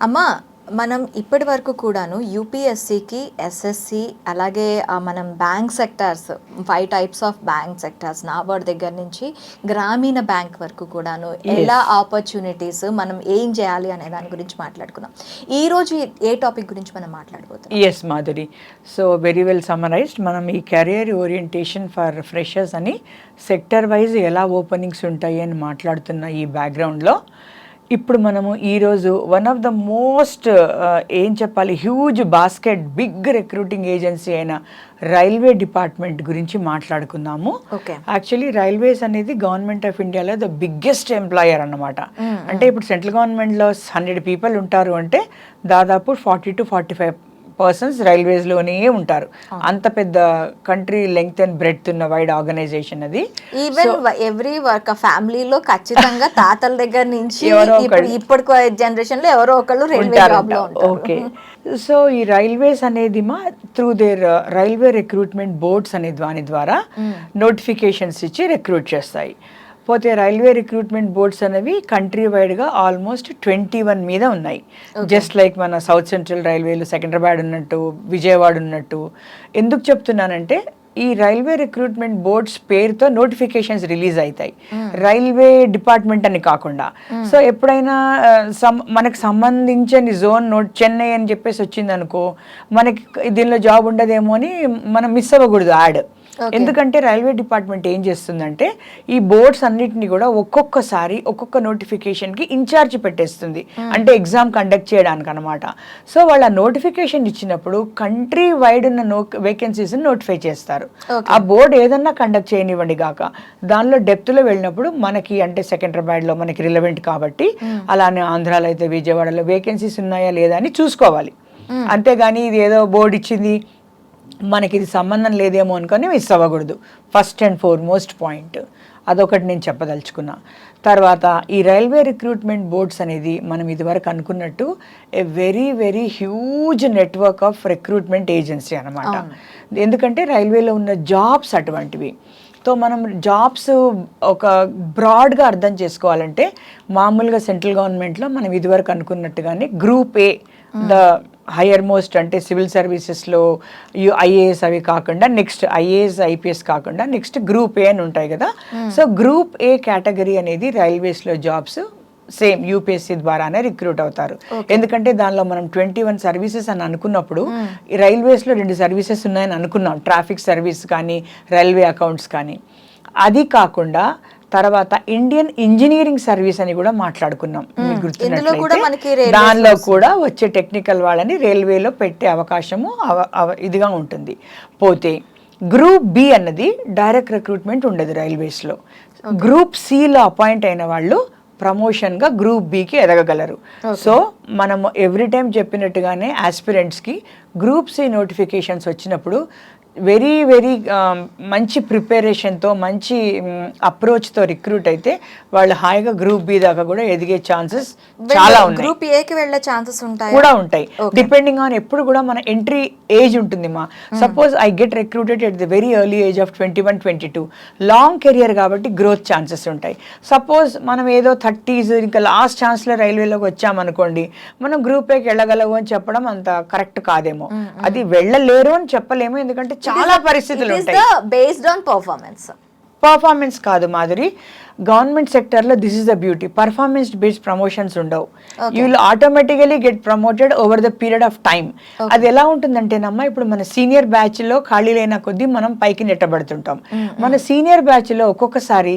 అమ్మ మనం ఇప్పటి వరకు కూడాను యూపీఎస్సికి ఎస్ఎస్సి అలాగే మనం bank sectors five types of bank sectors NABARD దగ్గర నుంచి గ్రామీణ బ్యాంక్ వరకు కూడాను ఎలా ఆపర్చునిటీస్ మనం ఏం చేయాలి అనే దాని గురించి మాట్లాడుకున్నాం ఈ రోజు ఏ టాపిక్ గురించి మనం మాట్లాడబోతున్నాం? Yes Madhuri. So very well summarized మనం ఈ కెరియర్ ఓరియంటేషన్ ఫర్ ఫ్రెషర్స్ అని సెక్టర్ వైజ్ ఎలా ఓపెనింగ్స్ ఉంటాయి అని మాట్లాడుతున్న ఈ బ్యాక్గ్రౌండ్లో ఇప్పుడు మనము ఈరోజు వన్ ఆఫ్ ద మోస్ట్ ఏం చెప్పాలి huge basket big recruiting agency అయిన రైల్వే డిపార్ట్మెంట్ గురించి మాట్లాడుకుందాము. ఓకే. యాక్చువల్లీ రైల్వేస్ అనేది గవర్నమెంట్ ఆఫ్ ఇండియాలో ద బిగ్గెస్ట్ ఎంప్లాయర్ అన్నమాట. అంటే ఇప్పుడు సెంట్రల్ గవర్నమెంట్లో హండ్రెడ్ పీపుల్ ఉంటారు అంటే దాదాపు forty to forty five persons రైల్వేస్లోనే ఉంటారు. అంత పెద్ద కంట్రీ లెంగ్త్ అండ్ బ్రెడ్త్ ఉన్న వైడ్ ఆర్గనైజేషన్ అది. ఈవెన్ ఎవ్రీ వర్క్ ఫ్యామిలీలో ఖచ్చితంగా తాతల దగ్గర నుంచి ఇప్పటి జనరేషన్లో ఎవరో ఒకళ్ళు రైల్వే ఓకే. సో ఈ రైల్వేస్ అనేది మా through their railway recruitment boards అనే దాని ద్వారా నోటిఫికేషన్స్ ఇచ్చి రిక్రూట్ చేస్తాయి. పోతే రైల్వే రిక్రూట్మెంట్ బోర్డ్స్ అనేవి కంట్రీ వైడ్గా ఆల్మోస్ట్ ట్వంటీ వన్ మీద ఉన్నాయి. జస్ట్ లైక్ మన సౌత్ సెంట్రల్ రైల్వేలు సెకండ్రాబాద్ ఉన్నట్టు విజయవాడ ఉన్నట్టు. ఎందుకు చెప్తున్నానంటే ఈ రైల్వే రిక్రూట్మెంట్ బోర్డ్స్ పేరుతో నోటిఫికేషన్స్ రిలీజ్ అవుతాయి రైల్వే డిపార్ట్మెంట్ అని కాకుండా. సో ఎప్పుడైనా మనకు సంబంధించని జోన్ నోట్ చెన్నై అని చెప్పేసి వచ్చింది అనుకో మనకి దీనిలో జాబ్ ఉండదేమో అని మనం మిస్ అవ్వకూడదు యాడ్ ఎందుకంటే రైల్వే డిపార్ట్మెంట్ ఏం చేస్తుందంటే ఈ బోర్డ్స్ అన్నిటిని కూడా ఒక్కొక్కసారి ఒక్కొక్క నోటిఫికేషన్కి ఇన్ఛార్జ్ పెట్టేస్తుంది. అంటే ఎగ్జామ్ కండక్ట్ చేయడానికి అనమాట సో వాళ్ళ నోటిఫికేషన్ ఇచ్చినప్పుడు కంట్రీ వైడ్ ఉన్న నో వేకెన్సీస్ని నోటిఫై చేస్తారు ఆ బోర్డు ఏదన్నా కండక్ట్ చేయనివ్వండి గాక దానిలో డెప్త్లో వెళ్ళినప్పుడు మనకి అంటే సెకండ్రాబాద్లో మనకి రిలవెంట్ కాబట్టి అలానే ఆంధ్రాలో అయితే విజయవాడలో వేకెన్సీస్ ఉన్నాయా లేదా అని చూసుకోవాలి. అంతేగాని ఇది ఏదో బోర్డు ఇచ్చింది మనకి ఇది సంబంధం లేదేమో అనుకొని మిస్ అవ్వకూడదు. ఫస్ట్ అండ్ ఫోర్మోస్ట్ పాయింట్ అదొకటి నేను చెప్పదలుచుకున్నా. తర్వాత ఈ రైల్వే రిక్రూట్మెంట్ బోర్డ్స్ అనేది మనం ఇదివరకు అనుకున్నట్టు a very very huge network of recruitment agency అనమాట ఎందుకంటే రైల్వేలో ఉన్న జాబ్స్ అటువంటివి. సో మనం జాబ్స్ ఒక బ్రాడ్గా అర్థం చేసుకోవాలంటే మామూలుగా సెంట్రల్ గవర్నమెంట్లో మనం ఇదివరకు అనుకున్నట్టుగానే group A the higher most అంటే సివిల్ సర్వీసెస్లో ఐఏఎస్ అవి కాకుండా నెక్స్ట్ ఐఏఎస్ ఐపీఎస్ కాకుండా నెక్స్ట్ గ్రూప్ ఏ అని ఉంటాయి కదా. సో గ్రూప్ ఏ కేటగిరీ అనేది రైల్వేస్లో జాబ్స్ సేమ్ యూపీఎస్సీ ద్వారానే రిక్రూట్ అవుతారు. ఎందుకంటే దానిలో మనం ట్వంటీ వన్ సర్వీసెస్ అని అనుకున్నప్పుడు రైల్వేస్లో రెండు సర్వీసెస్ ఉన్నాయని అనుకున్నాం. ట్రాఫిక్ సర్వీస్ కానీ రైల్వే అకౌంట్స్ కానీ. అది కాకుండా తర్వాత ఇండియన్ ఇంజనీరింగ్ సర్వీస్ అని కూడా మాట్లాడుకున్నాం. గుర్తున్నట్లయితే దానిలో కూడా వచ్చే టెక్నికల్ వాళ్ళని రైల్వేలో పెట్టే అవకాశము అవ- అవ- ఇదిగా ఉంటుంది. పోతే గ్రూప్ బి అన్నది డైరెక్ట్ రిక్రూట్మెంట్ ఉండదు రైల్వేస్లో. గ్రూప్ సిలో అపాయింట్ అయిన వాళ్ళు ప్రమోషన్గా గ్రూప్ బికి ఎదగగలరు. సో మనం ఎవ్రీ టైం చెప్పినట్టుగానే ఆస్పిరెంట్స్కి గ్రూప్ సి నోటిఫికేషన్స్ వచ్చినప్పుడు వెరీ వెరీ మంచి ప్రిపరేషన్తో మంచి అప్రోచ్తో రిక్రూట్ అయితే వాళ్ళు హాయిగా గ్రూప్ బి దాకా కూడా ఎదిగే ఛాన్సెస్ చాలా ఉన్నాయి. గ్రూప్ ఏకి వెళ్ళే ఛాన్సెస్ ఉంటాయి? కూడా ఉంటాయి. డిపెండింగ్ ఆన్ ఎప్పుడు కూడా మన ఎంట్రీ ఏజ్ ఉంటుంది మా. Suppose I get recruited at the very early age of twenty one twenty two long career కాబట్టి గ్రోత్ ఛాన్సెస్ ఉంటాయి. సపోజ్ మనం ఏదో థర్టీస్ ఇంకా లాస్ట్ ఛాన్స్లో రైల్వేలోకి వచ్చామనుకోండి మనం గ్రూప్ ఏకి వెళ్ళగలవు అని చెప్పడం అంత కరెక్ట్ కాదేమో. అది వెళ్ళలేరు అని చెప్పలేము. ఎందుకంటే చాలా పరిస్థితులు ఉంటాయి. బేస్డ్ ఆన్ పర్ఫార్మెన్స్ పర్ఫార్మెన్స్ కాదు మాధురి. గవర్నమెంట్ సెక్టర్లో this is the beauty performance based promotions ఉండవు. You will automatically get promoted over the period of time అది ఎలా ఉంటుందంటేనమ్మా ఇప్పుడు మన సీనియర్ బ్యాచ్లో ఖాళీ లేన కొద్దీ మనం పైకి నెట్టబడుతుంటాం. మన సీనియర్ బ్యాచ్లో ఒక్కొక్కసారి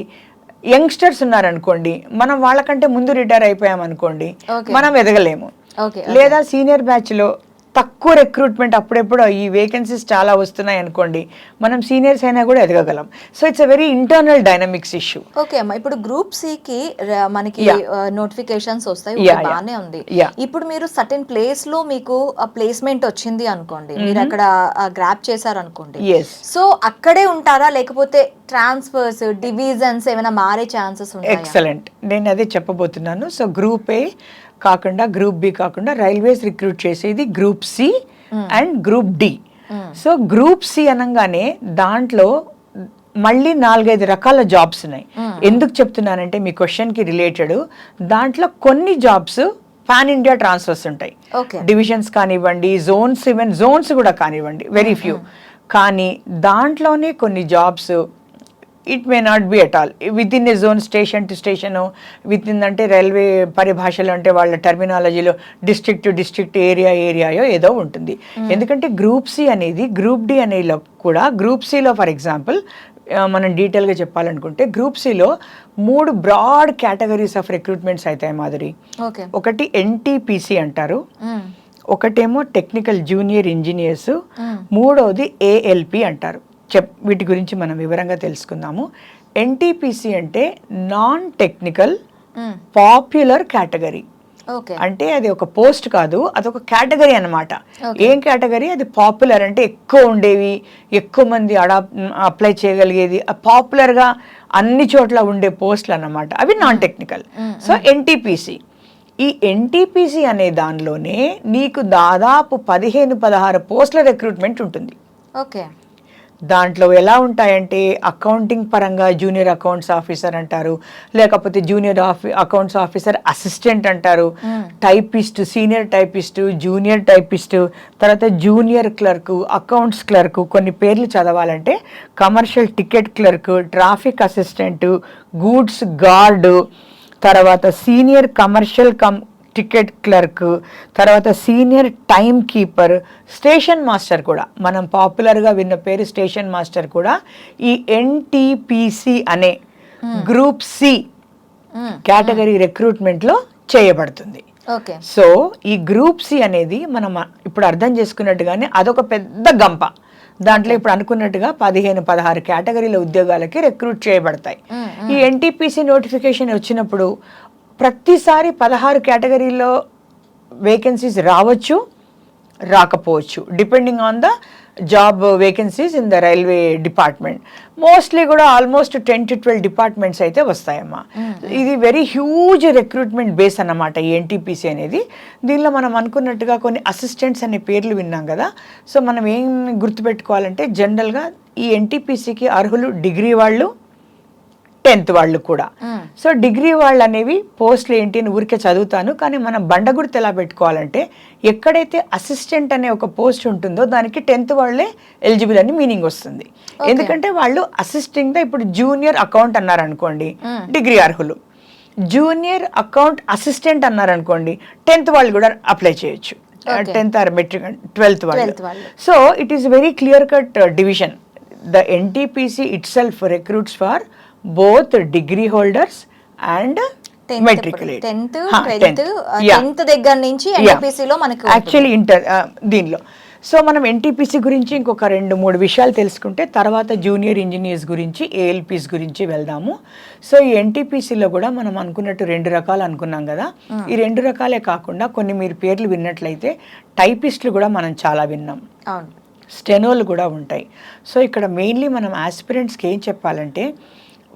యంగ్స్టర్స్ ఉన్నారనుకోండి మనం వాళ్ళకంటే ముందు రిటైర్ అయిపోయాం అనుకోండి మనం ఎదగలేము. లేదా సీనియర్ బ్యాచ్లో తక్కువ రిక్రూట్మెంట్ అప్పుడెప్పుడు ఈ వేకెన్సీస్ చాలా వస్తున్నాయి అనుకోండి మనం సీనియర్స్ అయినా కూడా ఎదగగలం. So it's a very internal dynamics issue okay అమ్మా. ఇప్పుడు గ్రూప్ సి కి మనకి నోటిఫికేషన్స్ వస్తాయి. Okay, yeah. బానే ఉంది. ఇప్పుడు మీరు సర్టెన్ ప్లేస్లో మీకు ప్లేస్మెంట్ వచ్చింది అనుకోండి. మీరు అక్కడ గ్రాప్ చేశారు అనుకోండి సో అక్కడే ఉంటారా? లేకపోతే ట్రాన్స్ఫర్స్ డివిజన్స్ ఏమైనా మారే ఛాన్సెస్ ఉంటాయా? ఎక్సలెంట్ నేను అదే చెప్పబోతున్నాను. సో గ్రూప్ ఏ కాకుండా గ్రూప్ బి కాకుండా రైల్వేస్ రిక్రూట్ చేసేది group C and group D. So group C అనగానే దాంట్లో మళ్ళీ నాలుగైదు రకాల జాబ్స్ ఉన్నాయి. ఎందుకు చెప్తున్నానంటే మీ క్వశ్చన్కి రిలేటెడ్ దాంట్లో కొన్ని జాబ్స్ పాన్ ఇండియా ట్రాన్స్ఫర్స్ ఉంటాయి. డివిజన్స్ కానివ్వండి జోన్స్ ఈవెన్ జోన్స్ కూడా కానివ్వండి వెరీ ఫ్యూ. కానీ దాంట్లోనే కొన్ని jobs it may not be at all within a zone station to station within అంటే రైల్వే పరిభాషలో అంటే వాళ్ళ టర్మినాలజీలో డిస్ట్రిక్ట్ టు డిస్ట్రిక్ట్ ఏరియా ఏరియాయో ఏదో ఉంటుంది. ఎందుకంటే గ్రూప్ సి అనేది గ్రూప్ డి అనేలో కూడా గ్రూప్ సిలో ఫర్ ఎగ్జాంపుల్ మనం డీటెయిల్గా చెప్పాలనుకుంటే గ్రూప్ సిలో మూడు బ్రాడ్ కేటగిరీస్ ఆఫ్ రిక్రూట్మెంట్స్ అవుతాయి మాధురి ఒకటి ఎన్టీపీసీ అంటారు. మ్మ్. ఒకటేమో టెక్నికల్ జూనియర్ ఇంజనీర్స్. మూడవది ఏఎల్పి అంటారు. చెప్ వీటి గురించి మనం వివరంగా తెలుసుకుందాము. ఎన్టీపీసీ అంటే నాన్ టెక్నికల్. పాపులర్ కేటగిరీ అంటే అది ఒక పోస్ట్ కాదు అదొక కేటగిరీ అన్నమాట. Okay. ఏం కేటగిరీ? అది పాపులర్ అంటే ఎక్కువ ఉండేవి ఎక్కువ మంది అడా అప్లై చేయగలిగేది పాపులర్గా అన్ని చోట్ల ఉండే పోస్టులు అన్నమాట. అవి నాన్ టెక్నికల్ సో ఎన్టీపీసీ. ఈ ఎన్టీపీసీ అనే దానిలోనే నీకు దాదాపు పదిహేను పదహారు పోస్టుల రిక్రూట్మెంట్ ఉంటుంది. ఓకే. దాంట్లో ఎలా ఉంటాయంటే అకౌంటింగ్ పరంగా జూనియర్ అకౌంట్స్ ఆఫీసర్ అంటారు లేకపోతే జూనియర్ ఆఫీ అకౌంట్స్ ఆఫీసర్ అసిస్టెంట్ అంటారు. Typist senior typist junior typist తర్వాత జూనియర్ క్లర్క్ అకౌంట్స్ క్లర్క్ కొన్ని పేర్లు చదవాలంటే commercial ticket clerk traffic assistant goods guard తర్వాత senior commercial cum ticket clerk తర్వాత senior time keeper station master కూడా. మనం పాపులర్గా విన్న పేరు స్టేషన్ మాస్టర్ కూడా ఈ ఎన్టీపీసీ అనే గ్రూప్ సి మ్మ్. కేటగిరీ రిక్రూట్మెంట్లో చేయబడుతుంది. ఓకే సో ఈ గ్రూప్ సి అనేది మనం ఇప్పుడు అర్థం చేసుకున్నట్టుగానే అదొక పెద్ద గంప. దాంట్లో ఇప్పుడు అనుకున్నట్టుగా పదిహేను పదహారు కేటగిరీల ఉద్యోగాలకి రిక్రూట్ చేయబడతాయి. ఈ ఎన్టీపీసీ నోటిఫికేషన్ వచ్చినప్పుడు ప్రతిసారి పదహారు కేటగిరీలో వేకెన్సీస్ రావచ్చు రాకపోవచ్చు. Depending on the job vacancies in the railway department mostly కూడా almost ten to twelve departments అయితే వస్తాయమ్మా. ఇది వెరీ హ్యూజ్ రిక్రూట్మెంట్ బేస్ అన్నమాట ఈ ఎన్టీపీసీ అనేది. దీనిలో మనం అనుకున్నట్టుగా కొన్ని అసిస్టెంట్స్ అనే పేర్లు విన్నాం కదా. సో మనం ఏం గుర్తుపెట్టుకోవాలంటే జనరల్గా ఈ ఎన్టీపీసీకి అర్హులు డిగ్రీ వాళ్ళు టెన్త్ వాళ్ళు కూడా. సో డిగ్రీ వాళ్ళు అనేవి పోస్టులు ఏంటి అని ఊరికే చదువుతాను. కానీ మనం బండగుర్తు ఎలా పెట్టుకోవాలంటే ఎక్కడైతే అసిస్టెంట్ అనే ఒక పోస్ట్ ఉంటుందో దానికి టెన్త్ వాళ్ళే ఎలిజిబుల్ అని మీనింగ్ వస్తుంది. ఎందుకంటే వాళ్ళు అసిస్టింగ్ ద ఇప్పుడు జూనియర్ అకౌంట్ అన్నారు అనుకోండి డిగ్రీ అర్హులు. జూనియర్ అకౌంట్ అసిస్టెంట్ అన్నారు అనుకోండి టెన్త్ వాళ్ళు కూడా అప్లై చేయొచ్చు. టెన్త్ ఆర్ మెట్రిక్ ట్వెల్త్ వాళ్ళు. 12th వాళ్ళు. So it is very clear cut division. The NTPC itself recruits for both degree holders and tenth దగ్గర నుంచి NTPC లో మనకు యాక్చువల్లీ ఇంటర్ దీనిలో. సో మనం ఎన్టీపీసీ గురించి ఇంకొక రెండు మూడు విషయాలు తెలుసుకుంటే తర్వాత జూనియర్ ఇంజనీర్స్ గురించి ఏఎల్పీస్ గురించి వెళ్దాము. సో ఈ ఎన్టీపీసీలో కూడా మనం అనుకున్నట్టు రెండు రకాలు అనుకున్నాం కదా. ఈ రెండు రకాలే కాకుండా కొన్ని మీరు పేర్లు విన్నట్లయితే టైపిస్టులు కూడా మనం చాలా విన్నాం. స్టెనోలు కూడా ఉంటాయి. సో ఇక్కడ మెయిన్లీ మనం ఆస్పిరెంట్స్కి ఏం చెప్పాలంటే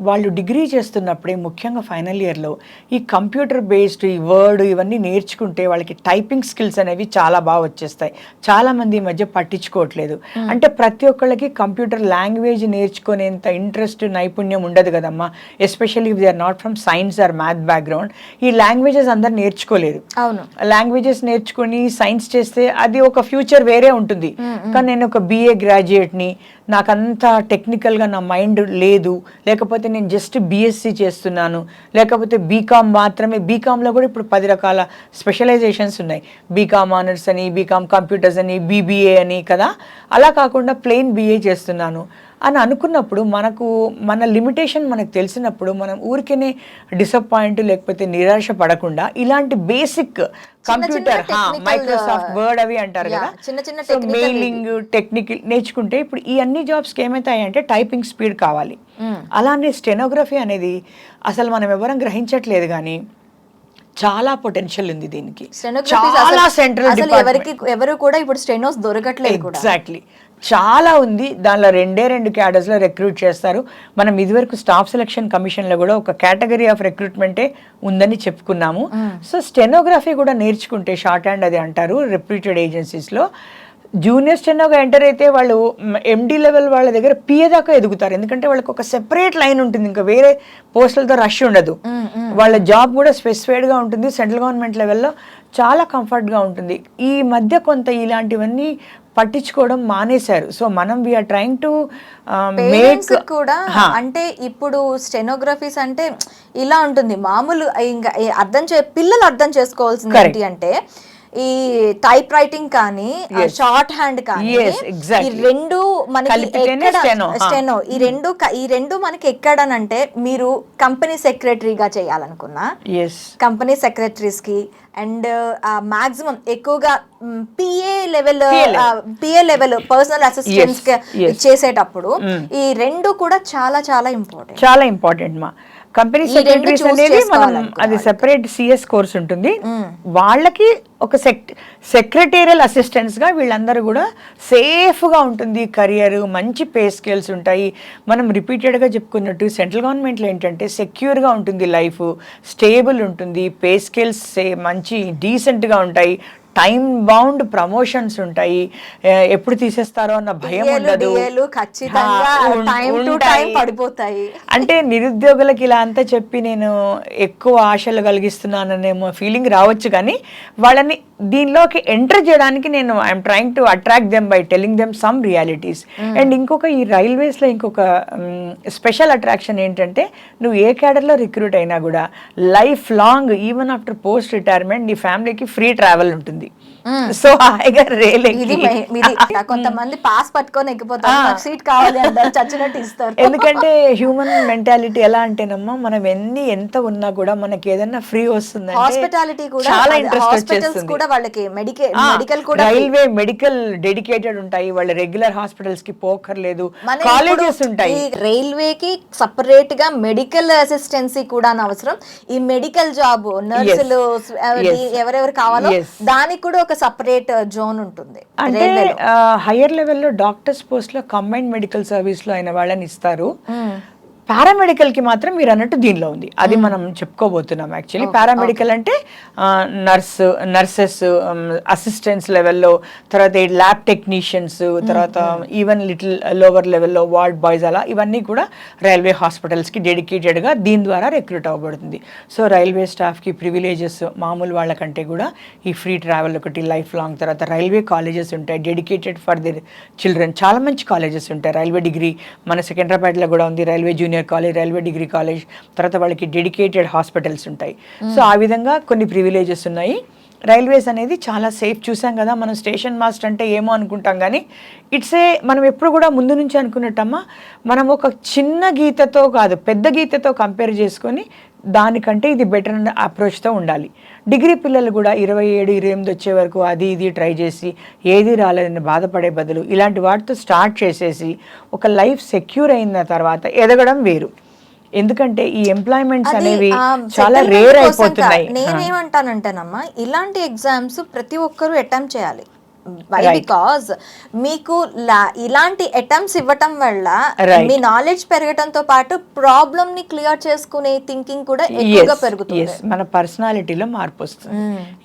వాళ్ళు డిగ్రీ చేస్తున్నప్పుడే ముఖ్యంగా ఫైనల్ ఇయర్లో ఈ కంప్యూటర్ బేస్డ్ ఈ వర్డ్ ఇవన్నీ నేర్చుకుంటే వాళ్ళకి టైపింగ్ స్కిల్స్ అనేవి చాలా బాగా వచ్చేస్తాయి. చాలామంది ఈ మధ్య పట్టించుకోవట్లేదు. అంటే ప్రతి ఒక్కళ్ళకి కంప్యూటర్ లాంగ్వేజ్ నేర్చుకునేంత ఇంట్రెస్ట్ నైపుణ్యం ఉండదు కదమ్మా. Especially they are not from science or math background ఈ లాంగ్వేజెస్ అందరు నేర్చుకోలేరు అవును. లాంగ్వేజెస్ నేర్చుకుని సైన్స్ చేస్తే అది ఒక ఫ్యూచర్ వేరే ఉంటుంది. కానీ నేను ఒక బీఏ గ్రాడ్యుయేట్ని నాకంత టెక్నికల్గా నా మైండ్ లేదు. లేకపోతే నేను జస్ట్ బీఎస్సీ చేస్తున్నాను. లేకపోతే బీకామ్ మాత్రమే. బీకామ్లో కూడా ఇప్పుడు పది రకాల స్పెషలైజేషన్స్ ఉన్నాయి. బీకామ్ ఆనర్స్ అని బీకామ్ కంప్యూటర్స్ అని బీబీఏ అని కదా. అలా కాకుండా ప్లెయిన్ బీఏ చేస్తున్నాను. అని అనుకున్నప్పుడు మనకు మన లిమిటేషన్ మనకు తెలిసినప్పుడు మనం ఊరికేనే డిసప్పాయింట్ లేకపోతే నిరాశ పడకుండా ఇలాంటి బేసిక్ కంప్యూటర్ మైక్రోసాఫ్ట్ వర్డ్ అవి అంటారు కదా. చిన్న చిన్న మెయిలింగ్ టెక్నికల్ నేర్చుకుంటే ఇప్పుడు ఈ అన్ని జాబ్స్కి ఏమవుతాయంటే టైపింగ్ స్పీడ్ కావాలి. మ్మ్. అలానే స్టెనోగ్రఫీ అనేది అసలు మనం ఎవరం గ్రహించట్లేదు కానీ చాలా పొటెన్షియల్ ఉంది దీనికి. చాలా సెంట్రల్ ఎవరికి ఎవరు కూడా ఇప్పుడు స్టెనోస్ దొరకట్లేదు ఎగ్జాక్ట్లీ చాలా ఉంది. దానిలో రెండే రెండు క్యాడర్స్లో రిక్రూట్ చేస్తారు. మనం ఇదివరకు స్టాఫ్ సెలక్షన్ కమిషన్లో కూడా ఒక కేటగిరీ ఆఫ్ రిక్రూట్మెంటే ఉందని చెప్పుకున్నాము. సో స్టెనోగ్రఫీ కూడా నేర్చుకుంటే షార్ట్ హ్యాండ్ అది అంటారు రిప్యూటెడ్ ఏజెన్సీస్లో జూనియర్ స్టెనోగా ఎంటర్ అయితే వాళ్ళు ఎండి లెవెల్ వాళ్ళ దగ్గర పిఏ దాకా ఎదుగుతారు. ఎందుకంటే వాళ్ళకి ఒక సెపరేట్ లైన్ ఉంటుంది. ఇంకా వేరే పోస్టులతో రష్ ఉండదు. వాళ్ళ జాబ్ కూడా స్పెసిఫైడ్గా ఉంటుంది. సెంట్రల్ గవర్నమెంట్ లెవెల్లో చాలా కంఫర్ట్గా ఉంటుంది. ఈ మధ్య కొంత ఇలాంటివన్నీ పట్టించుకోవడం మానేశారు. సో మనం వీఆర్ ట్రైంగ్ టు మేక్ కూడా అంటే ఇప్పుడు స్టెనోగ్రఫీస్ అంటే ఇలా ఉంటుంది. మామూలు ఇంకా అర్థం చే పిల్లలు అర్థం చేసుకోవాల్సింది. ఏంటి అంటే ఈ టైప్ రైటింగ్ కానీ షార్ట్ హ్యాండ్ కానీ. ఈ రెండు మనకి. స్టెనో ఈ రెండు ఈ రెండు మనకి ఎక్కడనంటే మీరు కంపెనీ సెక్రటరీగా చేయాలనుకున్నా కంపెనీ సెక్రటరీస్కి అండ్ మాక్సిమం ఎక్కువగా PA level PA level personal assistants. చేసేటప్పుడు ఈ రెండు కూడా చాలా చాలా ఇంపార్టెంట్ చాలా ఇంపార్టెంట్ మా కంపెనీ సెక్రటరీస్ అనేది మనం అది సెపరేట్ సిఎస్ కోర్స్ ఉంటుంది. వాళ్ళకి ఒక సెక్ సెక్రటేరియల్ అసిస్టెంట్స్గా వీళ్ళందరూ కూడా సేఫ్గా ఉంటుంది కెరియర్ మంచి పే స్కేల్స్ ఉంటాయి. మనం రిపీటెడ్గా చెప్పుకున్నట్టు సెంట్రల్ గవర్నమెంట్లో ఏంటంటే సెక్యూర్గా ఉంటుంది లైఫ్ స్టేబుల్ ఉంటుంది పే స్కేల్స్ మంచి డీసెంట్గా ఉంటాయి. టైం బౌండ్ ప్రమోషన్స్ ఉంటాయి. ఎప్పుడు తీసేస్తారో అన్న భయం ఉండదు. పడిపోతాయి. అంటే నిరుద్యోగులకి ఇలా అంతా చెప్పి నేను ఎక్కువ ఆశలు కలిగిస్తున్నాననేమో ఫీలింగ్ రావచ్చు కానీ వాళ్ళని దీనిలోకి ఎంటర్ చేయడానికి నేను I'm trying to attract them by telling them some realities and ఇంకొక ఈ రైల్వేస్లో ఇంకొక స్పెషల్ అట్రాక్షన్ ఏంటంటే నువ్వు ఏ క్యాడర్లో రిక్రూట్ అయినా కూడా life long even after post retirement నీ ఫ్యామిలీకి ఫ్రీ ట్రావెల్ ఉంటుంది. సో హాయిగా రేల్ ఇది కొంతమంది పాస్ పట్టుకొని ఎక్కిపోతారు. సీట్ కావాలి అంటారు చచ్చినట్టు ఇస్తారు. ఎందుకంటే హ్యూమన్ మెంటాలిటీ ఎలా అంటేనమ్మా మనం ఎన్ని ఎంత ఉన్నా కూడా మనకి ఏదైనా ఫ్రీ వస్తుందంటే హాస్పిటాలిటీ కూడా చాలా ఇంట్రెస్ట్ వచ్చేస్తుంది. కూడా వాళ్ళకి మెడికల్ మెడికల్ కూడా రైల్వే మెడికల్ డెడికేటెడ్ ఉంటాయి. వాళ్ళ రెగ్యులర్ హాస్పిటల్స్కి పోకర్లేదు. కాలేజెస్ ఉంటాయి. ఈ రైల్వేకి సపరేట్గా మెడికల్ అసిస్టెన్సీ కూడా అవసరం ఈ మెడికల్ జాబ్ నర్సులు. ఎవరెవరు కావాలో. దానికి కూడా ఒక సపరేట్ జోన్ ఉంటుంది. అంటే హయ్యర్ లెవెల్లో డాక్టర్స్ పోస్ట్లో కంబైన్డ్ మెడికల్ సర్వీస్లో అయిన వాళ్ళని ఇస్తారు. పారామెడికల్కి మాత్రం మీరు అన్నట్టు దీనిలో ఉంది. అది మనం చెప్పుకోబోతున్నాం యాక్చువల్లీ. పారామెడికల్ అంటే నర్స్ నర్సెస్ అసిస్టెంట్స్ లెవెల్లో తర్వాత ల్యాబ్ టెక్నీషియన్స్ తర్వాత ఈవెన్ లిటిల్ లోవర్ లెవెల్లో వార్డ్ బాయ్స్ అలా ఇవన్నీ కూడా రైల్వే హాస్పిటల్స్కి డెడికేటెడ్గా దీని ద్వారా రిక్రూట్ అవ్వబడుతుంది. సో రైల్వే స్టాఫ్కి ప్రివిలేజెస్ మామూలు వాళ్ళకంటే కూడా ఈ ఫ్రీ ట్రావెల్ ఒకటి లైఫ్ లాంగ్ తర్వాత రైల్వే కాలేజెస్ ఉంటాయి. Dedicated for the children. చాలా మంచి కాలేజెస్ ఉంటాయి. రైల్వే డిగ్రీ మన సికింద్రాబాద్లో కూడా ఉంది. Railway junior college railway degree college తర్వాత వాళ్ళకి డెడికేటెడ్ హాస్పిటల్స్ ఉంటాయి. సో ఆ విధంగా కొన్ని ప్రివిలేజెస్ ఉన్నాయి. రైల్వేస్ అనేది చాలా సేఫ్ చూసాం కదా మనం స్టేషన్ మాస్టర్ అంటే ఏమో అనుకుంటాం కానీ ఇట్స్ ఏ మనం ఎప్పుడు కూడా ముందు నుంచి అనుకున్నట్టమ్మా మనం ఒక చిన్న గీతతో కాదు పెద్ద గీతతో కంపేర్ చేసుకొని దానికంటే ఇది బెటర్ అన్న అప్రోచ్తో ఉండాలి. డిగ్రీ పిల్లలు కూడా ఇరవై ఏడు ఇరవై ఎనిమిది వచ్చే వరకు అది ఇది ట్రై చేసి ఏది రాలేదని బాధపడే బదులు ఇలాంటి వాటితో స్టార్ట్ చేసేసి ఒక లైఫ్ సెక్యూర్ అయిన తర్వాత ఎదగడం వేరు. ఎందుకంటే ఈ ఎంప్లాయ్మెంట్స్ అనేవి చాలా రేర్ అయిపోతున్నాయి. నేనేమంటానంటేనమ్మా ఇలాంటి ఎగ్జామ్స్ ప్రతి ఒక్కరూ అటెంప్ట్ చేయాలి. వై. బికాజ్ మీకు ఇలాంటి అటెంప్ట్స్ ఇవ్వటం వల్ల. మీ నాలెడ్జ్ పెరగటంతో పాటు ప్రాబ్లమ్ని క్లియర్ చేసుకునే థింకింగ్ కూడా ఎక్కువగా పెరుగుతుంది. మన పర్సనాలిటీలో మార్పు వస్తుంది.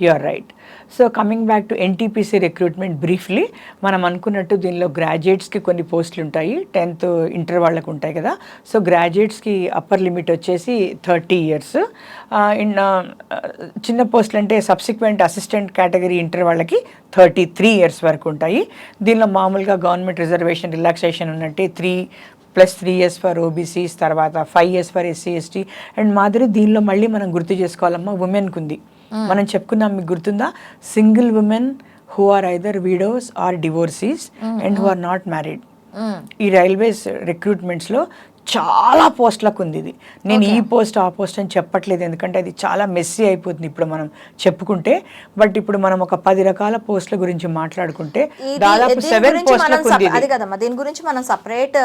You are right so coming back to NTPC recruitment briefly మనం అనుకున్నట్టు దీనిలో గ్రాడ్యుయేట్స్కి కొన్ని పోస్టులు ఉంటాయి. టెన్త్ ఇంటర్ వాళ్ళకు ఉంటాయి కదా. సో గ్రాడ్యుయేట్స్కి అప్పర్ లిమిట్ వచ్చేసి థర్టీ ఇయర్స్ ఇన్ చిన్న పోస్టులు అంటే సబ్సిక్వెంట్ అసిస్టెంట్ కేటగిరీ ఇంటర్ వాళ్ళకి థర్టీ త్రీ ఇయర్స్ వరకు ఉంటాయి. దీనిలో మామూలుగా గవర్నమెంట్ రిజర్వేషన్ రిలాక్సేషన్ ఉన్నట్టే three plus three years for OBCs తర్వాత five years for SC ST and మాదిరి దీనిలో మళ్ళీ మనం గుర్తు చేసుకోవాలమ్మా ఉమెన్కి ఉంది మనం చెప్పుకున్నాం మీకు గుర్తుందా? Single women who are either widows or divorcees and who are not married ఈ రైల్వేస్ రిక్రూట్మెంట్స్లో చాలా పోస్టులకు ఉంది ఇది నేను ఈ పోస్ట్ ఆ పోస్ట్ అని చెప్పట్లేదు ఎందుకంటే అది చాలా మెస్సీ అయిపోతుంది ఇప్పుడు మనం చెప్పుకుంటే బట్ ఇప్పుడు మనం ఒక పది రకాల పోస్టుల గురించి మాట్లాడుకుంటే దాదాపు సెవెన్ పోస్టులకు అది. కదమ్మా దీని గురించి మనం సపరేట్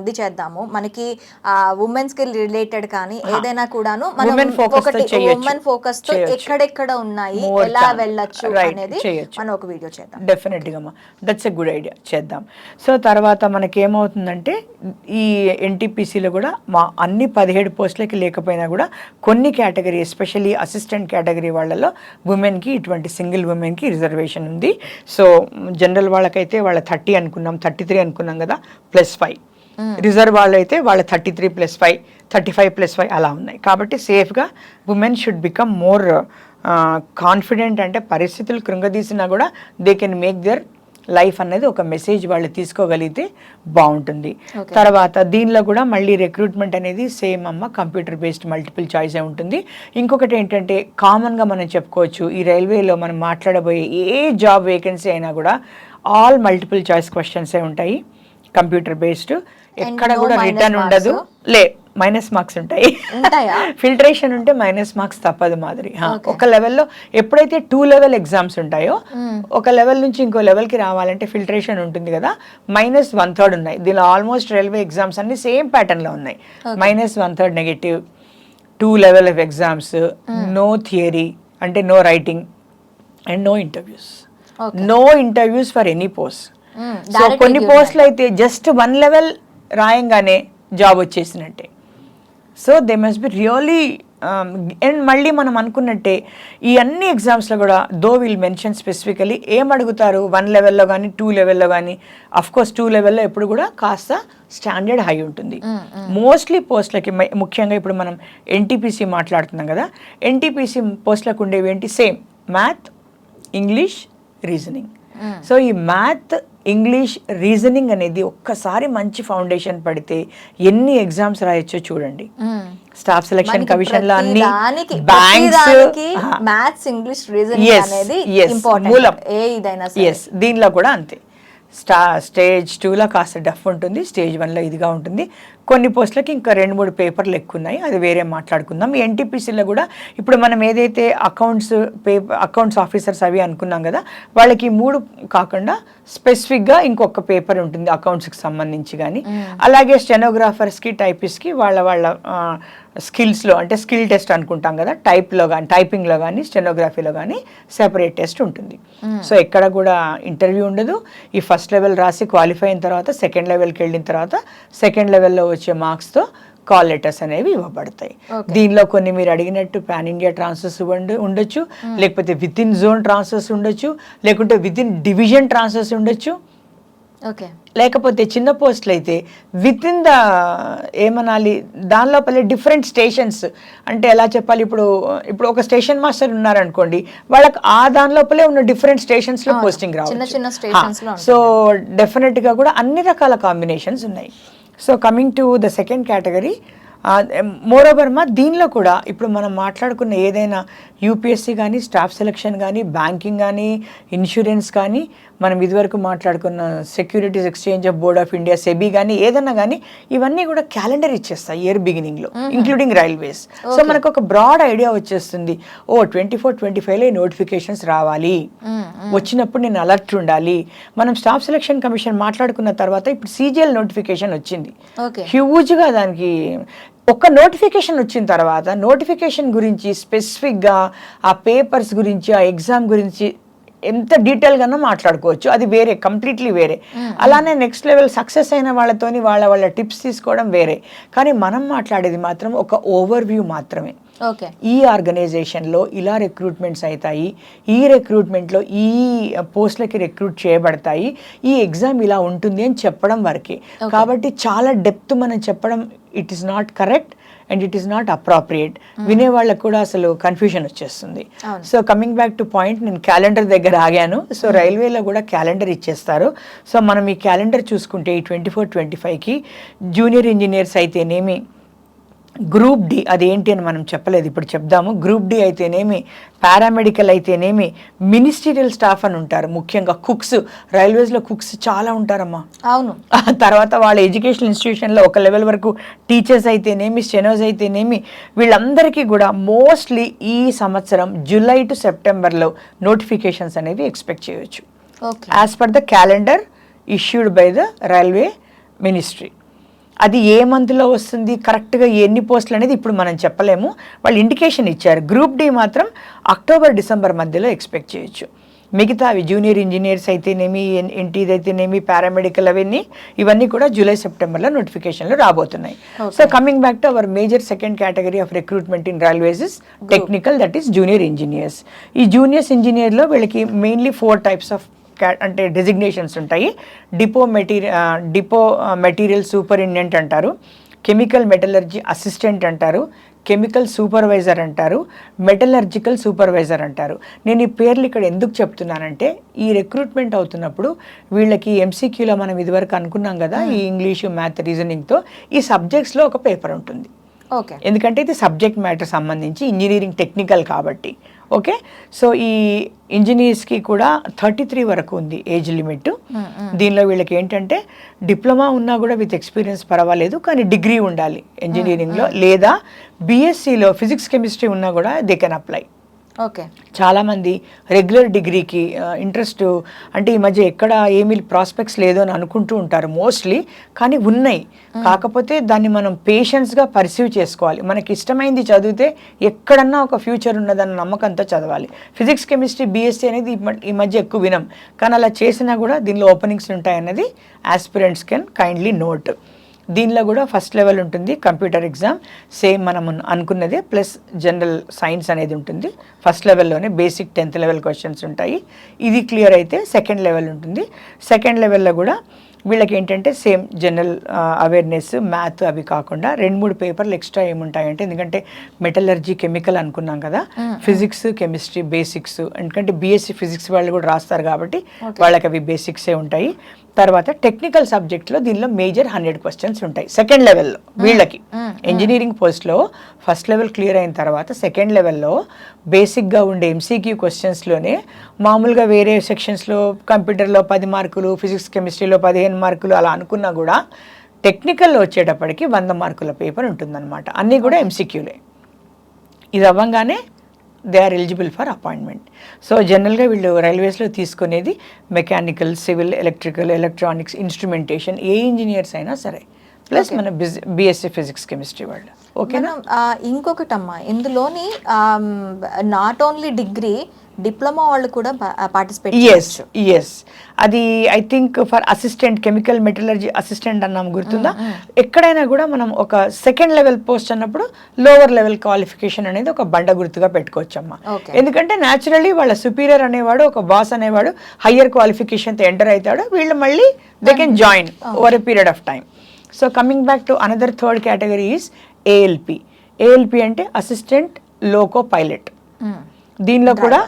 ఇది చేద్దాము మనకి ఉమెన్స్కి రిలేటెడ్ కానీ ఏదైనా కూడాను మనం. ఉమెన్ ఫోకస్తో. ఎక్కడెక్కడ ఉన్నాయి ఎలా. వెళ్ళొచ్చు అనేది. మనం ఒక వీడియో చేద్దాం డెఫినెట్గా అమ్మా దట్స్ ఎ గుడ్ ఐడియా చేద్దాం సో తర్వాత మనకేమవుతుందంటే ఈ ఎన్టీ ఎన్టీపీసీలో కూడా మా అన్ని పదిహేడు పోస్టులకి లేకపోయినా కూడా కొన్ని కేటగిరీ ఎస్పెషల్లీ అసిస్టెంట్ కేటగిరీ వాళ్ళలో ఉమెన్కి ఇటువంటి సింగిల్ ఉమెన్కి రిజర్వేషన్ ఉంది. సో జనరల్ వాళ్ళకైతే వాళ్ళ థర్టీ అనుకున్నాం థర్టీ త్రీ అనుకున్నాం కదా ప్లస్ ఫైవ్. రిజర్వ్ వాళ్ళు అయితే వాళ్ళ thirty three plus five thirty five plus five అలా ఉన్నాయి. కాబట్టి సేఫ్గా women should become more confident అంటే పరిస్థితులు కృంగదీసినా కూడా they can make their life అనేది ఒక మెసేజ్ వాళ్ళు తీసుకోగలిగితే బాగుంటుంది. తర్వాత దీనిలో కూడా మళ్ళీ రిక్రూట్మెంట్ అనేది సేమ్ అమ్మ కంప్యూటర్ బేస్డ్ మల్టిపుల్ చాయిసే ఉంటుంది. ఇంకొకటి ఏంటంటే కామన్గా మనం చెప్పుకోవచ్చు ఈ రైల్వేలో మనం మాట్లాడబోయే ఏ జాబ్ వేకెన్సీ అయినా కూడా ఆల్ మల్టిపుల్ చాయిస్ క్వశ్చన్సే ఉంటాయి. Computer based. ఎక్కడ కూడా రిటర్న్? ఉండదు. లే మైనస్ మార్క్స్ ఉంటాయి? ఫిల్టరేషన్ ఉంటే మైనస్ మార్క్స్ తప్పదు మాదిరి. ఒక లెవెల్లో ఎప్పుడైతే టూ లెవెల్ ఎగ్జామ్స్ ఉంటాయో ఒక లెవెల్ నుంచి ఇంకో లెవెల్కి రావాలంటే ఫిల్టరేషన్ ఉంటుంది కదా మైనస్ వన్ థర్డ్ ఉన్నాయి. దీనిలో ఆల్మోస్ట్ రైల్వే ఎగ్జామ్స్ అన్ని సేమ్ ప్యాటర్న్లో ఉన్నాయి. Minus one third negative two level of exams no theory అంటే no writing and no interviews. No interviews for any post so కొన్ని పోస్టులు అయితే జస్ట్ వన్ లెవెల్ రాయంగానే job వచ్చేసినట్టే. So they must be really and మళ్ళీ మనం అనుకున్నట్టే ఈ అన్ని ఎగ్జామ్స్లో కూడా దో విల్ మెన్షన్ స్పెసిఫికలీ ఏం అడుగుతారు? వన్ లెవెల్లో కానీ టూ లెవెల్లో కానీ కోర్స్ టూ లెవెల్లో ఎప్పుడు కూడా కాస్త స్టాండర్డ్ హై ఉంటుంది. మోస్ట్లీ పోస్టులకి మ- ముఖ్యంగా ఇప్పుడు మనం ఎన్టీపీసీ మాట్లాడుతున్నాం కదా ఎన్టీపీసీ పోస్టులకు ఉండేవి ఏంటి? Same math English reasoning so ఈ మ్యాథ్ ఇంగ్లీష్ రీజనింగ్ అనేది ఒక్కసారి మంచి ఫౌండేషన్ పడితే ఎన్ని ఎగ్జామ్స్ రాయొచ్చో చూడండి. స్టాఫ్ సెలక్షన్ కమిషన్లో అన్ని బ్యాంక్స్ ఇంగ్లీష్ రీజనింగ్ అనేది మూలం. ఇంపార్టెంట్ ఏ ఇదైనా సరే. ఎస్ దీనిలో కూడా అంతే. స్టా స్టేజ్ టూలో కాస్త డఫ్ ఉంటుంది స్టేజ్ వన్లో ఇదిగా ఉంటుంది. కొన్ని పోస్టులకి ఇంకా రెండు మూడు పేపర్లు ఎక్కువ ఉన్నాయి అది వేరే మాట్లాడుకుందాం. ఎన్టీపీసీలో కూడా ఇప్పుడు మనం ఏదైతే అకౌంట్స్ పేపర్ అకౌంట్స్ ఆఫీసర్స్ అవి అనుకున్నాం కదా వాళ్ళకి మూడు కాకుండా స్పెసిఫిక్గా ఇంకొక పేపర్ ఉంటుంది అకౌంట్స్కి సంబంధించి కానీ అలాగే స్టెనోగ్రాఫర్స్కి టైపిస్ట్కి వాళ్ళ వాళ్ళ స్కిల్స్లో అంటే స్కిల్ టెస్ట్ అనుకుంటాం కదా టైప్లో కానీ టైపింగ్లో కానీ స్టెనోగ్రఫీలో కానీ సెపరేట్ టెస్ట్ ఉంటుంది. సో ఎక్కడ కూడా ఇంటర్వ్యూ ఉండదు. ఈ ఫస్ట్ లెవెల్ రాసి క్వాలిఫై అయిన తర్వాత సెకండ్ లెవెల్కి వెళ్ళిన తర్వాత సెకండ్ లెవెల్లో వచ్చే మార్క్స్తో కాల్ లెటర్స్ అనేవి ఇవ్వబడతాయి. దీనిలో కొన్ని మీరు అడిగినట్టు పాన్ ఇండియా ట్రాన్స్ఫర్స్ ఉండ ఉండొచ్చు లేకపోతే విత్ ఇన్ జోన్ ట్రాన్స్ఫర్స్ ఉండొచ్చు లేకుంటే విత్ ఇన్ డివిజన్ ట్రాన్స్ఫర్స్ ఉండొచ్చు. ఓకే. లేకపోతే చిన్న పోస్టులు అయితే విత్ ఇన్ ద ఏమనాలి దాని లోపలే డిఫరెంట్ స్టేషన్స్. అంటే ఎలా చెప్పాలి ఇప్పుడు ఇప్పుడు ఒక స్టేషన్ మాస్టర్ ఉన్నారనుకోండి వాళ్ళకి ఆ దాని లోపలే ఉన్న డిఫరెంట్ స్టేషన్స్లో అవును. పోస్టింగ్ చిన్న రావచ్చు. చిన్న stations లో సో డెఫినెట్గా కూడా అన్ని రకాల కాంబినేషన్స్ ఉన్నాయి. So coming to the second category మోరోబర్మా మా దీనిలో కూడా ఇప్పుడు మనం మాట్లాడుకున్న ఏదైనా యూపీఎస్సీ కానీ స్టాఫ్ సెలక్షన్ కానీ బ్యాంకింగ్ కానీ ఇన్సూరెన్స్ కానీ మనం ఇదివరకు మాట్లాడుకున్న securities exchange of board of India SEBI కానీ ఏదన్నా కానీ ఇవన్నీ కూడా క్యాలెండర్ ఇచ్చేస్తాయి ఇయర్ బిగినింగ్లో ఇంక్లూడింగ్ రైల్వేస్ సో మనకు ఒక బ్రాడ్ ఐడియా వచ్చేస్తుంది. ఓ ట్వంటీ ఫోర్ ట్వంటీ ఫైవ్లో నోటిఫికేషన్స్ రావాలి. వచ్చినప్పుడు నేను అలర్ట్ ఉండాలి. మనం స్టాఫ్ సెలక్షన్ కమిషన్ మాట్లాడుకున్న తర్వాత ఇప్పుడు సీజీఎల్ నోటిఫికేషన్ వచ్చింది. హ్యూజ్గా దానికి ఒక నోటిఫికేషన్ వచ్చిన తర్వాత నోటిఫికేషన్ గురించి స్పెసిఫిక్గా ఆ పేపర్స్ గురించి ఆ ఎగ్జామ్ గురించి ఎంత డీటెయిల్గానో మాట్లాడుకోవచ్చు. అది వేరే కంప్లీట్లీ వేరే. అలానే నెక్స్ట్ లెవెల్ సక్సెస్ అయిన వాళ్ళతోని వాళ్ళ వాళ్ళ టిప్స్ తీసుకోవడం వేరే. కానీ మనం మాట్లాడేది మాత్రం ఒక ఓవర్ వ్యూ మాత్రమే ఈ ఆర్గనైజేషన్లో ఇలా రిక్రూట్మెంట్స్ అవుతాయి ఈ రిక్రూట్మెంట్లో ఈ పోస్టులకి రిక్రూట్ చేయబడతాయి ఈ ఎగ్జామ్ ఇలా ఉంటుంది అని చెప్పడం వరకే. కాబట్టి చాలా డెప్త్ మనం చెప్పడం it is not correct and it is not appropriate. వినే వాళ్ళకు కూడా అసలు కన్ఫ్యూజన్ వచ్చేస్తుంది. So coming back to point నేను క్యాలెండర్ దగ్గర ఆగాను. సో రైల్వేలో కూడా క్యాలెండర్ ఇచ్చేస్తారు. సో మనం ఈ క్యాలెండర్ చూసుకుంటే ఈ ట్వంటీ ఫోర్ ట్వంటీ ఫైవ్కి జూనియర్ ఇంజనీర్స్ అయితేనేమి గ్రూప్ డి అదేంటి అని మనం చెప్పలేదు ఇప్పుడు చెప్దాము. గ్రూప్ డి అయితేనేమి పారామెడికల్ అయితేనేమి మినిస్టీరియల్ స్టాఫ్ అని ఉంటారు. ముఖ్యంగా కుక్స్ రైల్వేస్లో కుక్స్ చాలా ఉంటారమ్మా. అవును. తర్వాత వాళ్ళ ఎడ్యుకేషన్ ఇన్స్టిట్యూషన్లో ఒక లెవెల్ వరకు టీచర్స్ అయితేనేమి స్టెనోస్ అయితేనేమి వీళ్ళందరికీ కూడా మోస్ట్లీ ఈ సంవత్సరం జూలై టు సెప్టెంబర్లో నోటిఫికేషన్స్ అనేవి ఎక్స్పెక్ట్ చేయొచ్చు. Okay. As per the calendar issued by the railway ministry. అది ఏ మంత్లో వస్తుంది? కరెక్ట్గా ఎన్ని పోస్టులు అనేది ఇప్పుడు మనం చెప్పలేము. వాళ్ళు ఇండికేషన్ ఇచ్చారు. గ్రూప్ డి మాత్రం అక్టోబర్ డిసెంబర్ మధ్యలో ఎక్స్పెక్ట్ చేయొచ్చు. మిగతా అవి జూనియర్ ఇంజనీర్స్ అయితేనేమి ఎన్టీది అయితేనేమి పారామెడికల్ అవన్నీ ఇవన్నీ కూడా జూలై సెప్టెంబర్లో నోటిఫికేషన్లు రాబోతున్నాయి. So coming back to our major second category of recruitment in railways is technical that is junior engineers. ఈ జూనియర్స్ ఇంజనీర్లో వీళ్ళకి మెయిన్లీ ఫోర్ టైప్స్ ఆఫ్ అంటే డెసిగ్నేషన్స్ ఉంటాయి. Depot material depot material superintendent అంటారు. కెమికల్ మెటలర్జీ అసిస్టెంట్ అంటారు. Chemical supervisor అంటారు. Metallurgical supervisor అంటారు. నేను ఈ పేర్లు ఇక్కడ ఎందుకు చెప్తున్నానంటే ఈ రిక్రూట్మెంట్ అవుతున్నప్పుడు వీళ్ళకి ఎంసీక్యూలో మనం ఇదివరకు అనుకున్నాం కదా ఈ ఇంగ్లీషు మ్యాథ్ రీజనింగ్తో ఈ సబ్జెక్ట్స్లో ఒక పేపర్ ఉంటుంది. ఓకే ఎందుకంటే ఇది సబ్జెక్ట్ మ్యాటర్ సంబంధించి ఇంజనీరింగ్ టెక్నికల్ కాబట్టి. ఓకే? సో ఈ ఇంజనీర్స్కి కూడా థర్టీ త్రీ వరకు ఉంది ఏజ్ లిమిట్. దీనిలో వీళ్ళకి ఏంటంటే డిప్లొమా ఉన్నా కూడా విత్ ఎక్స్పీరియన్స్ పర్వాలేదు కానీ డిగ్రీ ఉండాలి ఇంజనీరింగ్లో. లేదా బీఎస్సీలో ఫిజిక్స్ కెమిస్ట్రీ ఉన్నా కూడా దే కెన్ అప్లై. ఓకే. చాలామంది రెగ్యులర్ డిగ్రీకి ఇంట్రెస్ట్ అంటే ఈ మధ్య ఎక్కడ ఏమీ ప్రాస్పెక్ట్స్ లేదు అని అనుకుంటూ ఉంటారు మోస్ట్లీ కానీ ఉన్నాయి. కాకపోతే దాన్ని మనం పేషెన్స్గా పర్సీవ్ చేసుకోవాలి. మనకి ఇష్టమైంది చదివితే ఎక్కడన్నా ఒక ఫ్యూచర్ ఉన్నదన్న నమ్మకంతో చదవాలి. ఫిజిక్స్ కెమిస్ట్రీ బీఎస్సీ అనేది ఈ మధ్య ఎక్కువ వినం. కానీ అలా చేసినా కూడా దీనిలో ఓపెనింగ్స్ ఉంటాయన్నది ఆస్పిరెంట్స్ కెన్ కైండ్లీ నోట్. దీనిలో కూడా ఫస్ట్ లెవెల్ ఉంటుంది కంప్యూటర్ ఎగ్జామ్ సేమ్ మనం అనుకున్నదే ప్లస్ జనరల్ సైన్స్ అనేది ఉంటుంది. ఫస్ట్ లెవెల్లోనే బేసిక్ టెన్త్ లెవెల్ క్వశ్చన్స్ ఉంటాయి. ఇది క్లియర్ అయితే సెకండ్ లెవెల్ ఉంటుంది. సెకండ్ లెవెల్లో కూడా వీళ్ళకి ఏంటంటే సేమ్ జనరల్ అవేర్నెస్ మ్యాథ్ అవి కాకుండా రెండు మూడు పేపర్లు ఎక్స్ట్రా ఏముంటాయంటే ఎందుకంటే మెటలర్జీ కెమికల్ అనుకున్నాం కదా. ఫిజిక్స్ కెమిస్ట్రీ బేసిక్స్ ఎందుకంటే బీఎస్సీ ఫిజిక్స్ వాళ్ళు కూడా రాస్తారు కాబట్టి వాళ్ళకి అవి బేసిక్సే ఉంటాయి. తర్వాత టెక్నికల్ సబ్జెక్ట్లో దీనిలో మేజర్ హండ్రెడ్ క్వశ్చన్స్ ఉంటాయి. సెకండ్ లెవెల్లో వీళ్ళకి. ఇంజనీరింగ్ పోస్ట్లో ఫస్ట్ లెవెల్ క్లియర్ అయిన తర్వాత సెకండ్ లెవెల్లో బేసిక్గా ఉండే ఎంసీక్యూ క్వశ్చన్స్లోనే మామూలుగా వేరే సెక్షన్స్లో కంప్యూటర్లో పది మార్కులు ఫిజిక్స్ కెమిస్ట్రీలో పదిహేను మార్కులు అలా అనుకున్నా కూడా టెక్నికల్లో వచ్చేటప్పటికి వంద మార్కుల పేపర్ ఉంటుందన్నమాట. అన్నీ కూడా ఎంసీక్యూలే ఇది అవ్వంగానే they are eligible for appointment. So జనరల్గా వీళ్ళు రైల్వేస్లో తీసుకునేది mechanical civil electrical electronics instrumentation ఏ ఇంజనీర్స్ అయినా సరే. ప్లస్ మన బిజ్ బీఎస్సీ ఫిజిక్స్ కెమిస్ట్రీ వాళ్ళు. ఓకేనా? ఇంకొకటమ్మా ఇందులోని నాట్ ఓన్లీ డిగ్రీ డిప్లొమా వాళ్ళు కూడా పార్టిసిపేట్ ఎస్ ఎస్ అది I think for assistant chemical metallurgy assistant అన్నాం గుర్తుందా? ఎక్కడైనా కూడా మనం ఒక సెకండ్ లెవెల్ పోస్ట్ అన్నప్పుడు లోవర్ లెవెల్ క్వాలిఫికేషన్ అనేది ఒక బండ గుర్తుగా పెట్టుకోవచ్చమ్మా. ఎందుకంటే న్యాచురల్లీ వాళ్ళ సుపీరియర్ అనేవాడు ఒక బాస్ అనేవాడు హయ్యర్ క్వాలిఫికేషన్తో ఎంటర్ అవుతాడు వీళ్ళు మళ్ళీ they can join over a period of time so coming back to another third category is ALP ALP అంటే అసిస్టెంట్ లోకో పైలట్ దీనిలో కూడా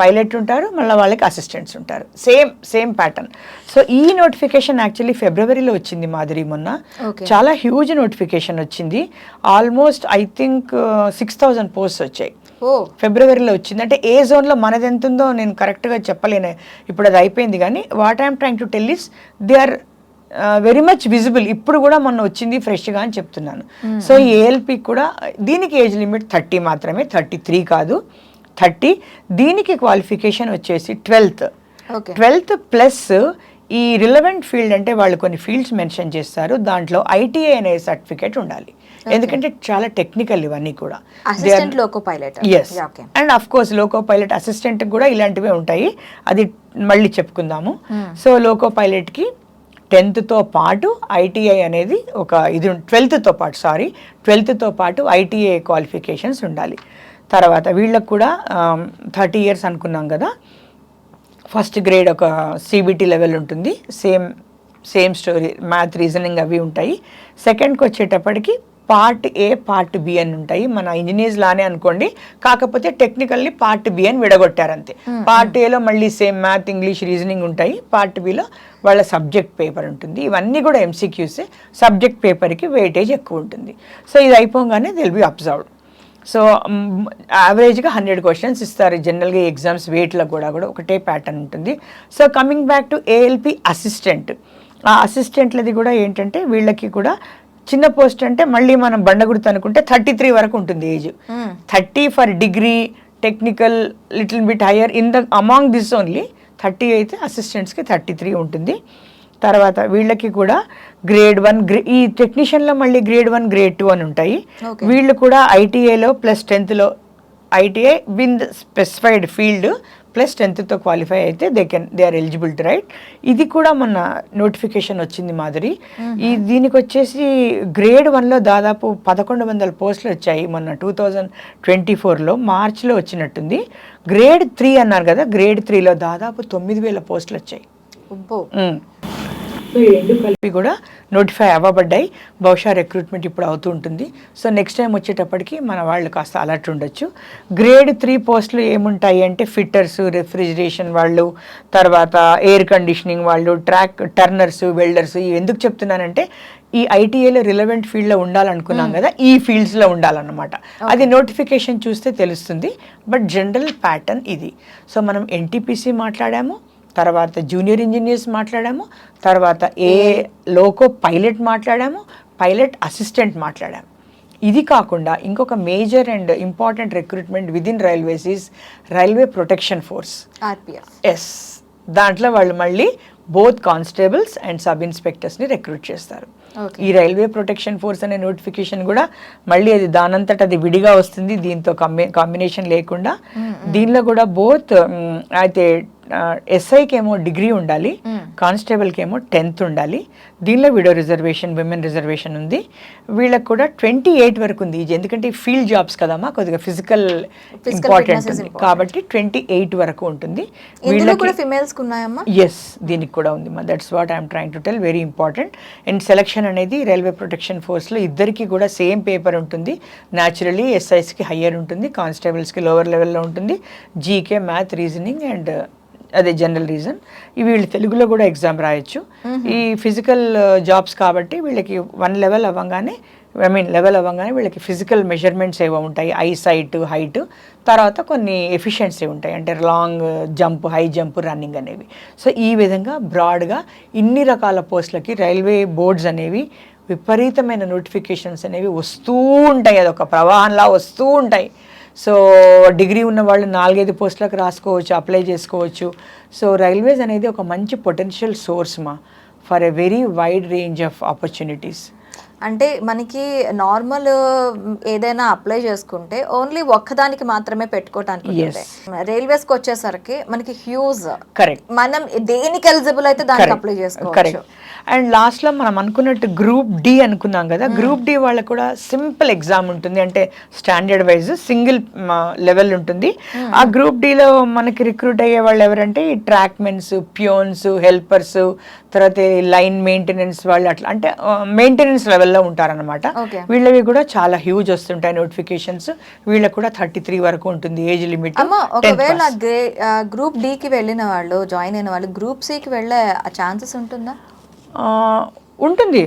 పైలట్ ఉంటారు మళ్ళీ వాళ్ళకి అసిస్టెంట్స్ ఉంటారు. సేమ్ సేమ్ ప్యాటర్న్ సో ఈ నోటిఫికేషన్ యాక్చువల్లీ ఫిబ్రవరిలో వచ్చింది మాదిరి మొన్న. చాలా హ్యూజ్ నోటిఫికేషన్ వచ్చింది. Almost I think six thousand posts వచ్చాయి. ఫిబ్రవరిలో వచ్చింది. అంటే ఏ జోన్లో మనది ఎంత ఉందో నేను కరెక్ట్గా చెప్పలేను. ఇప్పుడు అది అయిపోయింది కానీ what I'm trying to tell is they are very much visible ఇప్పుడు కూడా మొన్న వచ్చింది ఫ్రెష్గా అని చెప్తున్నాను. సో ఈ ఏఎల్పి కూడా దీనికి ఏజ్ లిమిట్ థర్టీ మాత్రమే థర్టీ త్రీ కాదు. థర్టీ దీనికి క్వాలిఫికేషన్ వచ్చేసి ట్వెల్త్ ట్వెల్త్ ప్లస్ ఈ రిలవెంట్ ఫీల్డ్ అంటే వాళ్ళు కొన్ని ఫీల్డ్స్ మెన్షన్ చేస్తారు. దాంట్లో ఐటీఐ అనే సర్టిఫికేట్ ఉండాలి. ఎందుకంటే చాలా టెక్నికల్ ఇవన్నీ కూడా. Loco pilot yes and of course loco pilot assistant కూడా ఇలాంటివే ఉంటాయి. అది మళ్ళీ చెప్పుకుందాము. సో లోకో పైలట్కి టెన్త్తో పాటు ఐటీఐ అనేది ఒక ఇది ట్వెల్త్తో పాటు సారీ ట్వెల్త్తో పాటు ఐటీఐ క్వాలిఫికేషన్స్ ఉండాలి. తర్వాత వీళ్ళకు కూడా థర్టీ ఇయర్స్ అనుకున్నాం కదా. ఫస్ట్ గ్రేడ్ ఒక సీబీటీ లెవెల్ ఉంటుంది. Same same story math reasoning అవి ఉంటాయి. సెకండ్కి వచ్చేటప్పటికి పార్ట్ ఏ పార్ట్ బి అని ఉంటాయి. మన ఇంజనీర్స్ లానే అనుకోండి. కాకపోతే టెక్నికల్లీ పార్ట్ బి అని విడగొట్టారు అంతే పార్ట్ ఏలో మళ్ళీ సేమ్ మ్యాథ్ ఇంగ్లీష్ రీజనింగ్ ఉంటాయి. పార్ట్ బిలో వాళ్ళ సబ్జెక్ట్ పేపర్ ఉంటుంది. ఇవన్నీ కూడా ఎంసీక్యూసే సబ్జెక్ట్ పేపర్కి వెయిటేజ్ ఎక్కువ ఉంటుంది. సో ఇది అయిపోగానే దిల్ బి అబ్జర్వ్డ్ సో యావరేజ్గా హండ్రెడ్ క్వశ్చన్స్ ఇస్తారు. జనరల్గా ఎగ్జామ్స్ వెయిట్లో కూడా కూడా ఒకటే ప్యాటర్న్ ఉంటుంది. So coming back to ALP assistant ఆ అసిస్టెంట్లది కూడా ఏంటంటే వీళ్ళకి కూడా చిన్న పోస్ట్ అంటే మళ్ళీ మనం బండగుర్తు అనుకుంటే థర్టీ త్రీ వరకు ఉంటుంది age. Thirty for degree technical little bit higher in the among this only thirty అయితే అసిస్టెంట్స్కి థర్టీ త్రీ ఉంటుంది. తర్వాత వీళ్ళకి కూడా గ్రేడ్ వన్ గ్రే ఈ టెక్నీషియన్లో మళ్ళీ గ్రేడ్ వన్ గ్రేడ్ టూ అని ఉంటాయి. వీళ్ళు కూడా ఐటీఐలో ప్లస్ టెన్త్లో ITI in specified field plus టెన్త్తో qualify అయితే they can they are eligible to write. ఇది కూడా మొన్న నోటిఫికేషన్ వచ్చింది మాదిరి. ఈ దీనికి వచ్చేసి గ్రేడ్ వన్లో దాదాపు పదకొండు వందల పోస్టులు వచ్చాయి మొన్న టూ థౌజండ్ ట్వంటీ ఫోర్లో. మార్చిలో వచ్చినట్టుంది. గ్రేడ్ త్రీ అన్నారు కదా గ్రేడ్ త్రీలో దాదాపు తొమ్మిది వేల పోస్టులు వచ్చాయి. రెండు కలిపి కూడా నోటిఫై అవ్వబడ్డాయి. బహుశా రిక్రూట్మెంట్ ఇప్పుడు అవుతూ ఉంటుంది. సో నెక్స్ట్ టైం వచ్చేటప్పటికి మన వాళ్ళు కాస్త అలర్ట్ ఉండొచ్చు. గ్రేడ్ త్రీ పోస్టులు ఏముంటాయి అంటే ఫిట్టర్స్ రెఫ్రిజిరేషన్ వాళ్ళు తర్వాత ఎయిర్ కండిషనింగ్ వాళ్ళు ట్రాక్ టర్నర్స్ వెల్డర్స్ ఇవి ఎందుకు చెప్తున్నానంటే ఈ ఐటీఏలో రిలవెంట్ ఫీల్డ్లో ఉండాలనుకున్నాం కదా ఈ ఫీల్డ్స్లో ఉండాలన్నమాట. అది నోటిఫికేషన్ చూస్తే తెలుస్తుంది. బట్ జనరల్ ప్యాటర్న్ ఇది. సో మనం ఎన్టీపీసీ మాట్లాడాము. తర్వాత జూనియర్ ఇంజనీర్స్ మాట్లాడాము తర్వాత ఏ లోకో పైలట్ మాట్లాడాము పైలట్ అసిస్టెంట్ మాట్లాడాము. ఇది కాకుండా ఇంకొక major and important recruitment with in railways is railway protection force yes దాంట్లో వాళ్ళు మళ్ళీ బోత్ కానిస్టేబుల్స్ అండ్ సబ్ ఇన్స్పెక్టర్స్ని రిక్రూట్ చేస్తారు. ఈ రైల్వే ప్రొటెక్షన్ ఫోర్స్ అనే నోటిఫికేషన్ కూడా మళ్ళీ అది దానంతట అది విడిగా వస్తుంది దీంతో కాంబినేషన్ లేకుండా. దీనిలో కూడా బోత్ అయితే ఎస్ఐకి ఏమో డిగ్రీ ఉండాలి కానిస్టేబుల్కి ఏమో టెన్త్ ఉండాలి. దీనిలో విడో రిజర్వేషన్ విమెన్ రిజర్వేషన్ ఉంది. వీళ్ళకి కూడా ట్వంటీ ఎయిట్ వరకు ఉంది ఇది ఎందుకంటే ఫీల్డ్ జాబ్స్ కదమ్మా కొద్దిగా ఫిజికల్ ఇంపార్టెంట్ ఉంది. కాబట్టి ట్వంటీ ఎయిట్ వరకు ఉంటుంది. ఇందులో కూడా ఫిమేల్స్ ఉన్నాయమ్మా? ఎస్ దీనికి కూడా ఉంది మా that's what I'm trying to tell very important and selection అనేది రైల్వే ప్రొటెక్షన్ ఫోర్స్లో ఇద్దరికి కూడా సేమ్ పేపర్ ఉంటుంది. న్యాచురలీ ఎస్ఐస్కి హయ్యర్ ఉంటుంది కానిస్టేబుల్స్కి లోవర్ లెవెల్లో ఉంటుంది. జీకే మ్యాథ్ రీజనింగ్ అండ్ అదే జనరల్ రీజన్. ఇవి వీళ్ళు తెలుగులో కూడా ఎగ్జామ్ రాయొచ్చు. ఈ ఫిజికల్ జాబ్స్ కాబట్టి వీళ్ళకి వన్ లెవెల్ అవ్వగానే ఐ మీన్ లెవెల్ అవ్వగానే వీళ్ళకి ఫిజికల్ మెజర్మెంట్స్ ఏవో ఉంటాయి. ఐ సైట్ హైట్ తర్వాత కొన్ని ఎఫిషియన్సీ ఉంటాయి. అంటే long jump high jump running అనేవి. సో ఈ విధంగా బ్రాడ్గా ఇన్ని రకాల పోస్టులకి రైల్వే బోర్డ్స్ అనేవి విపరీతమైన నోటిఫికేషన్స్ అనేవి వస్తూ ఉంటాయి. అదొక ప్రవాహంలా వస్తూ ఉంటాయి. సో డిగ్రీ ఉన్న వాళ్ళు నాలుగైదు పోస్టులకు రాసుకోవచ్చు అప్లై చేసుకోవచ్చు. సో రైల్వేస్ అనేది ఒక మంచి పొటెన్షియల్ సోర్స్ మా for a very wide range of opportunities అంటే మనకి నార్మల్ ఏదైనా అప్లై చేసుకుంటే ఓన్లీ ఒక్కదానికి మాత్రమే పెట్టుకోవటానికి ఉంటుంది. రైల్వేస్కి వచ్చేసరికి మనకి హ్యూజ్. కరెక్ట్ మనం దేనికి ఎలిజిబుల్ అయితే దానికి అప్లై చేసుకోవచ్చు. కరెక్ట్ అండ్ లాస్ట్లో మనం అనుకున్నట్టు గ్రూప్ డి అనుకున్నాం కదా గ్రూప్ డి వాళ్ళకు కూడా సింపుల్ ఎగ్జామ్ ఉంటుంది. అంటే స్టాండర్డ్ వైజ్ సింగిల్ లెవెల్ ఉంటుంది. ఆ గ్రూప్ డిలో మనకి రిక్రూట్ అయ్యే వాళ్ళు ఎవరంటే ట్రాక్మెన్స్ ప్యూన్స్ హెల్పర్స్ తర్వాత లైన్ మెయింటెనెన్స్ వాళ్ళు అట్లా అంటే మెయింటెనెన్స్ లెవెల్లో ఉంటారనమాట. వీళ్ళవి కూడా చాలా హ్యూజ్ వస్తుంటాయి నోటిఫికేషన్స్. వీళ్ళకి కూడా థర్టీ త్రీ వరకు ఉంటుంది ఏజ్ లిమిట్. ఒకవేళ గ్రే గ్రూప్కి వెళ్ళిన వాళ్ళు జాయిన్ అయిన వాళ్ళు గ్రూప్కి వెళ్ళే ఛాన్సెస్ ఉంటుందా? ఉంటుంది.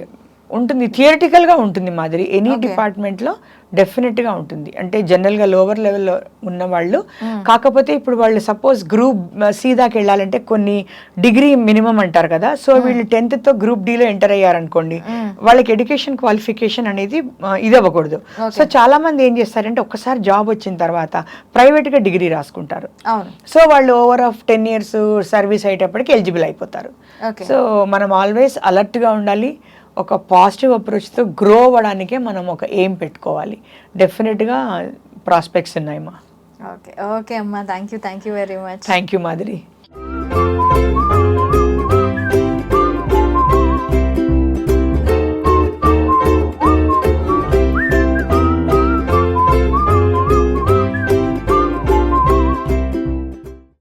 ఉంటుంది థియరిటికల్గా ఉంటుంది మాదిరి. ఎనీ డిపార్ట్మెంట్లో డెఫినెట్గా ఉంటుంది. అంటే జనరల్గా లోవర్ లెవెల్లో ఉన్న వాళ్ళు. కాకపోతే ఇప్పుడు వాళ్ళు సపోజ్ గ్రూప్ సి దాకా వెళ్ళాలంటే కొన్ని డిగ్రీ మినిమం అంటారు కదా. సో వీళ్ళు టెన్త్తో గ్రూప్ డిలో ఎంటర్ అయ్యారనుకోండి వాళ్ళకి ఎడ్యుకేషన్ క్వాలిఫికేషన్ అనేది ఆ, ఇది అవ్వకూడదు. సో చాలా మంది ఏం చేస్తారంటే ఒక్కసారి జాబ్ వచ్చిన తర్వాత ప్రైవేట్గా డిగ్రీ రాసుకుంటారు. సో వాళ్ళు over of ten years service అయ్యేటప్పటికి ఎలిజిబుల్ అయిపోతారు. సో మనం ఆల్వేస్ అలర్ట్గా ఉండాలి. ఒక పాజిటివ్ అప్రోచ్తో గ్రో అవ్వడానికే మనం ఒక ఎయిమ్ పెట్టుకోవాలి. డెఫినెట్గా ప్రాస్పెక్ట్స్ ఉన్నాయమ్మా ఓకే ఓకే అమ్మా. Thank you thank you very much thank you మాదిరి